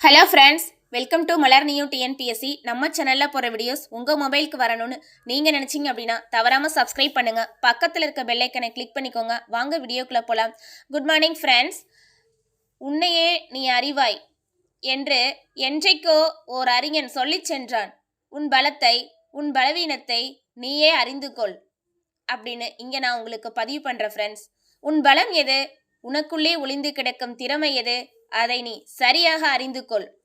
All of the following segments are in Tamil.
Hello friends welcome to Malar new TNPSC நம்ம சேனலில் போகிற வீடியோஸ் உங்கள் மொபைலுக்கு வரணும்னு நீங்கள் நினச்சிங்க அப்படின்னா தவறாமல் சப்ஸ்கிரைப் பண்ணுங்கள் பக்கத்தில் இருக்க பெல்லைக்கனை கிளிக் பண்ணிக்கோங்க. வாங்க வீடியோக்குள்ளே போகலாம் குட் மார்னிங் ஃப்ரெண்ட்ஸ் உன்னையே நீ அறிவாய் என்று என்றைக்கோ ஓர் அறிஞன் சொல்லிச் சென்றான். உன் பலத்தை உன் பலவீனத்தை நீயே அறிந்து கொள் அப்படின்னு இங்கே நான் உங்களுக்கு பதிவு பண்ணுறேன் ஃப்ரெண்ட்ஸ் உன் பலம் எது? உனக்குள்ளே ஒளிந்து கிடக்கும் திறமை எது? அதை நீ சரியாக அறிந்து கொள்.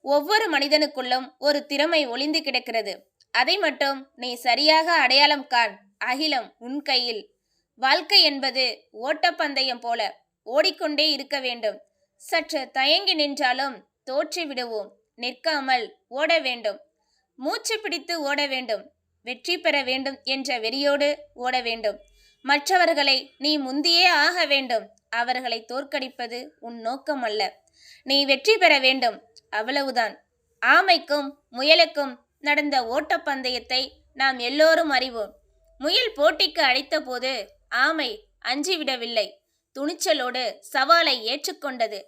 ஒவ்வொரு மனிதனுக்குள்ளும் ஒரு திறமை ஒளிந்து கிடக்கிறது. அதை மட்டும் நீ சரியாக அடையாளம் காண். அகிலம் உன் கையில். வாழ்க்கை என்பது ஓட்டப்பந்தயம் போல ஓடிக்கொண்டே இருக்க வேண்டும். சற்று தயங்கி நின்றாலும் தோற்றி விடுவோம். நிற்காமல் ஓட வேண்டும். மூச்சு பிடித்து ஓட வேண்டும். வெற்றி பெற வேண்டும் என்ற வெறியோடு ஓட வேண்டும். மற்றவர்களை நீ முந்தியே ஆக வேண்டும். அவர்களை தோற்கடிப்பது உன் நோக்கம் அல்ல நீ வெற்றி பெற வேண்டும். அவ்வளவுதான். ஆமைக்கும் முயலுக்கும் நடந்த ஓட்டப்பந்தயத்தை நாம் எல்லோரும் அறிவோம். முயல் போட்டிக்கு அழைத்தபோது ஆமை அஞ்சிவிடவில்லை. துணிச்சலோடு சவாலை ஏற்றுக்கொண்டது.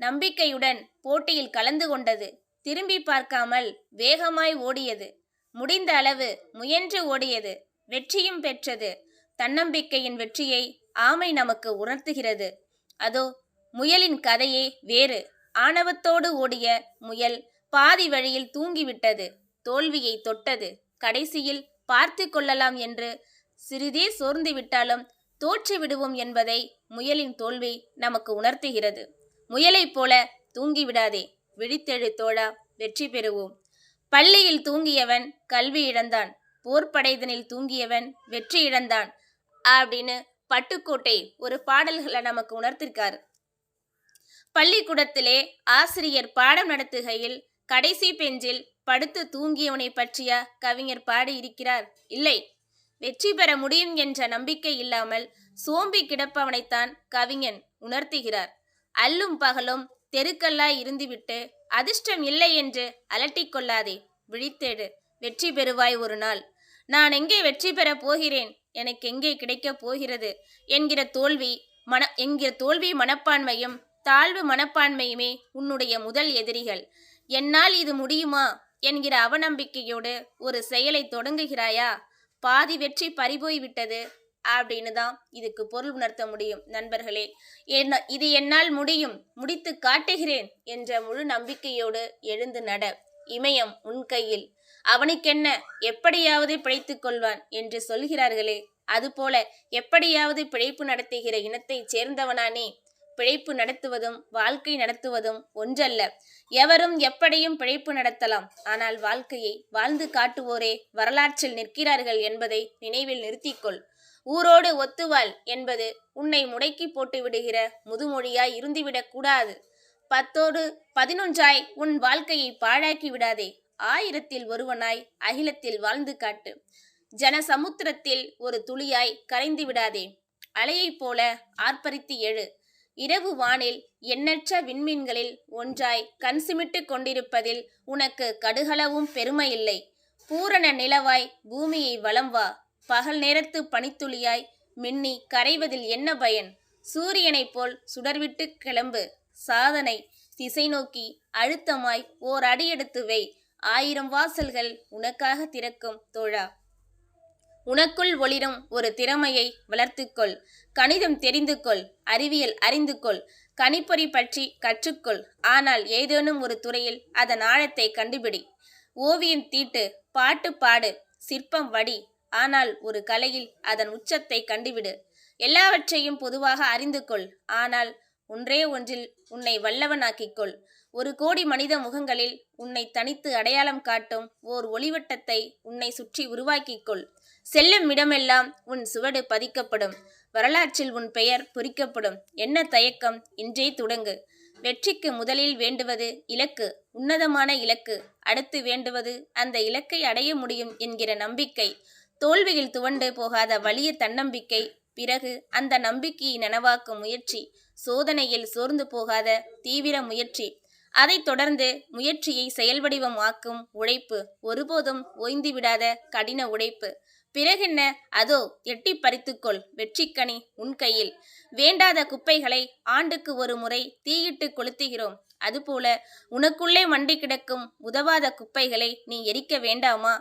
நம்பிக்கையுடன் போட்டியில் கலந்து கொண்டது. திரும்பி பார்க்காமல் வேகமாய் ஓடியது. முடிந்த அளவு முயன்று ஓடியது. வெற்றியும் பெற்றது. தன்னம்பிக்கையின் வெற்றியை ஆமை நமக்கு உணர்த்துகிறது. அதோ முயலின் கதையே வேறு. ஆணவத்தோடு ஓடிய முயல் பாதி வழியில் தூங்கிவிட்டது. தோல்வியை தொட்டது. கடைசியில் பார்த்து கொள்ளலாம் என்று சிறிதே சோர்ந்து விட்டாலும் தோற்று விடுவோம் என்பதை முயலின் தோல்வி நமக்கு உணர்த்துகிறது. முயலைப் போல தூங்கிவிடாதே. விழித்தெழு தோழா வெற்றி பெறுவோம். பள்ளியில் தூங்கியவன் கல்வி இழந்தான். போர்ப்படைதனில் தூங்கியவன் வெற்றி இழந்தான். அப்படின்னு பட்டுக்கோட்டை ஒரு பாடல்களை நமக்கு உணர்த்திருக்காரு. பள்ளிக்கூடத்திலே ஆசிரியர் பாடம் நடத்துகையில் கடைசி பெஞ்சில் படுத்து தூங்கியவனை பற்றிய கவிஞர் பாடியிருக்கிறார். இல்லை வெற்றி பெற முடியும் என்ற நம்பிக்கை இல்லாமல் சோம்பி கிடப்பவனைத்தான் கவிஞன் உணர்த்துகிறார். அல்லும் பகலும் தெருக்கல்லாய் இருந்துவிட்டு அதிர்ஷ்டம் இல்லை என்று அலட்டிக் கொள்ளாதே விழித்தேடு வெற்றி பெறுவாய் ஒரு நாள். நான் எங்கே வெற்றி பெறப் போகிறேன்? எனக்கு எங்கே கிடைக்கப் போகிறது? என்கிற தோல்வி மன என்கிற தோல்வி மனப்பான்மையும் தாழ்வு மனப்பான்மையுமே உன்னுடைய முதல் எதிரிகள். என்னால் இது முடியுமா? என்கிற அவநம்பிக்கையோடு ஒரு செயலை தொடங்குகிறாயா? பாதி வெற்றி பறிபோய் விட்டது அப்படின்னு தான் இதுக்கு பொருள் உணர்த்த முடியும் நண்பர்களே. என்ன இது என்னால் முடியும் முடித்து காட்டுகிறேன் என்ற முழு நம்பிக்கையோடு எழுந்து நட. இமயம் உன் கையில். அவனுக்கென்ன? எப்படியாவது பிழைத்து கொள்வான் என்று சொல்கிறார்களே. அதுபோல எப்படியாவது பிழைப்பு நடத்துகிற இனத்தைச் சேர்ந்தவனானே. பிழைப்பு நடத்துவதும் வாழ்க்கை நடத்துவதும் ஒன்றல்ல. எவரும் எப்படியும் பிழைப்பு நடத்தலாம். ஆனால் வாழ்க்கையை வாழ்ந்து காட்டுவோரே வரலாற்றில் நிற்கிறார்கள் என்பதை நினைவில் நிறுத்திக்கொள். ஊரோடு ஒத்துவாள் என்பது உன்னை முடக்கி போட்டு விடுகிற முதுமொழியாய் இருந்துவிடக் கூடாது. பத்தோடு பதினொன்றாய் உன் வாழ்க்கையை பாழாக்கி விடாதே. ஆயிரத்தில் ஒருவனாய் அகிலத்தில் வாழ்ந்து காட்டு. ஜன சமுத்திரத்தில் ஒரு துளியாய் கரைந்து விடாதே. அலையைப் போல ஆர்ப்பரித்து எழு இரவு வானில் எண்ணற்ற விண்மீன்களில் ஒன்றாய் கண் சிமிட்டு கொண்டிருப்பதில் உனக்கு கடுகளவும் பெருமை இல்லை பூரண நிலவாய் பூமியை வலம் வா. பகல் நேரத்து பனித்துளியாய் மின்னி கரைவதில் என்ன பயன்? சூரியனைப் போல் சுடர்விட்டு கிளம்பு. சாதனை திசை நோக்கி அழுத்தமாய் ஓர் அடியெடுத்து வை. ஆயிரம் வாசல்கள் உனக்காக திறக்கும் தோழா. உனக்குள் ஒளிரும் ஒரு திறமையை வளர்த்துக்கொள். கணிதம் தெரிந்து கொள் அறிவியல் அறிந்து கொள் கணிப்பொறி பற்றி கற்றுக்கொள். ஆனால் ஏதேனும் ஒரு துறையில் அதன் ஆழத்தை கண்டுபிடி. ஓவியம் தீட்டு பாட்டு பாடு சிற்பம் வடி. ஆனால் ஒரு கலையில் அதன் உச்சத்தை கண்டுவிடு. எல்லாவற்றையும் பொதுவாக அறிந்து கொள் ஆனால் ஒன்றே ஒன்றில் உன்னை வல்லவனாக்கிக்கொள். ஒரு கோடி மனித முகங்களில் உன்னை தனித்து அடையாளம் காட்டும் ஓர் ஒளிவட்டத்தை உன்னை சுற்றி உருவாக்கிக்கொள். செல்லும் இடமெல்லாம் உன் சுவடு பதிக்கப்படும். வரலாற்றில் உன் பெயர் பொறிக்கப்படும். என்ன தயக்கம்? இன்றே தொடங்கு. வெற்றிக்கு முதலில் வேண்டுவது இலக்கு. உன்னதமான இலக்கு. அடுத்து வேண்டுவது அந்த இலக்கை அடைய முடியும் என்கிற நம்பிக்கை. தோல்வியில் துவண்டு போகாத வலிய தன்னம்பிக்கை. பிறகு அந்த நம்பிக்கையை நனவாக்கும் முயற்சி. சோதனையில் சோர்ந்து போகாத தீவிர முயற்சி. அதைத் தொடர்ந்து முயற்சியை செயல்வடிவம் ஆக்கும் உழைப்பு ஒருபோதும் ஓய்ந்து விடாத கடின உழைப்பு. பிறகென்ன அதோ எட்டி பறித்துக்கொள் வெற்றிக்கனி உன் கையில். வேண்டாத குப்பைகளை ஆண்டுக்கு ஒரு முறை தீயிட்டு கொளுத்துகிறோம். அதுபோல உனக்குள்ளே மண்டி கிடக்கும் உதவாத குப்பைகளை நீ எரிக்க வேண்டாமா?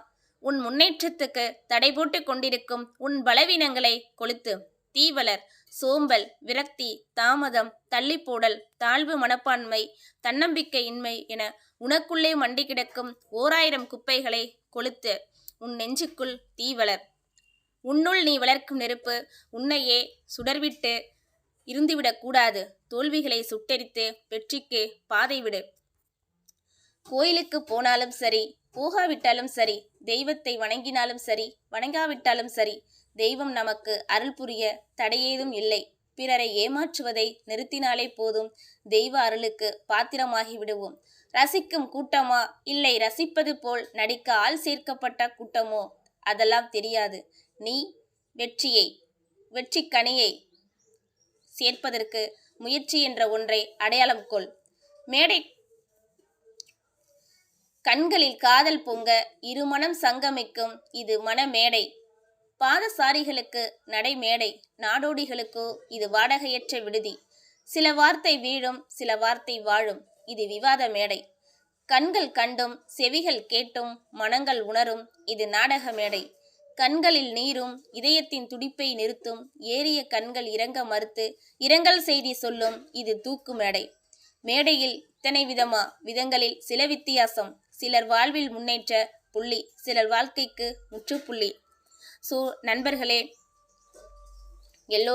உன் முன்னேற்றத்துக்கு தடை போட்டு கொண்டிருக்கும் உன் பலவீனங்களை கொளுத்து. தீவலர் சோம்பல் விரக்தி தாமதம் தள்ளிப்போடல் தாழ்வு மனப்பான்மை தன்னம்பிக்கையின்மை என உனக்குள்ளே மண்டி கிடக்கும் ஓராயிரம் குப்பைகளை கொளுத்து உன் நெஞ்சுக்குள் தீ வளர். உன்னுள் நீ வளர்க்கும் நெருப்பு உன்னையே சுடர்விட்டு இருந்துவிடக்கூடாது தோல்விகளை சுட்டெரித்து வெற்றிக்கு பாதை விடு கோயிலுக்கு போனாலும் சரி போகாவிட்டாலும் சரி தெய்வத்தை வணங்கினாலும் சரி வணங்காவிட்டாலும் சரி தெய்வம் நமக்கு அருள் புரிய தடையேதும் இல்லை. பிறரை ஏமாற்றுவதை நிறுத்தினாலே போதும். தெய்வ அருளுக்கு பாத்திரமாகி விடுவோம். ரசிக்கும் கூட்டமா? இல்லை ரசிப்பது போல் நடிக்க ஆள் சேர்க்கப்பட்ட கூட்டமோ? அதெல்லாம் தெரியாது. நீ வெற்றியை வெற்றி கனியை சேர்ப்பதற்கு முயற்சி என்ற ஒன்றை அடையாளம் கொள். மேடை கண்களில் காதல் பொங்க இருமனம் சங்கமிக்கும் இது மனமேடை. பாதசாரிகளுக்கு நடைமேடை நாடோடிகளுக்கோ இது வாடகையற்ற விடுதி. சில வார்த்தை வீழும் சில வார்த்தை வாழும் இது விவாத மேடை கண்கள் கண்டும் செவிகள் கேட்டும் மனங்கள் உணரும் இது நாடக மேடை கண்களில் நீரும் இதயத்தின் துடிப்பை நிறுத்தும் ஏறிய கண்கள் இறங்க மறுத்து இரங்கல் செய்தி சொல்லும் இது தூக்கு மேடை மேடையில் இத்தனை விதமா? விதங்களில் சில வித்தியாசம். சிலர் வாழ்வில் முன்னேற்ற புள்ளி சிலர் வாழ்க்கைக்கு முற்றுப்புள்ளி. ஸோ நண்பர்களே எல்லோரும்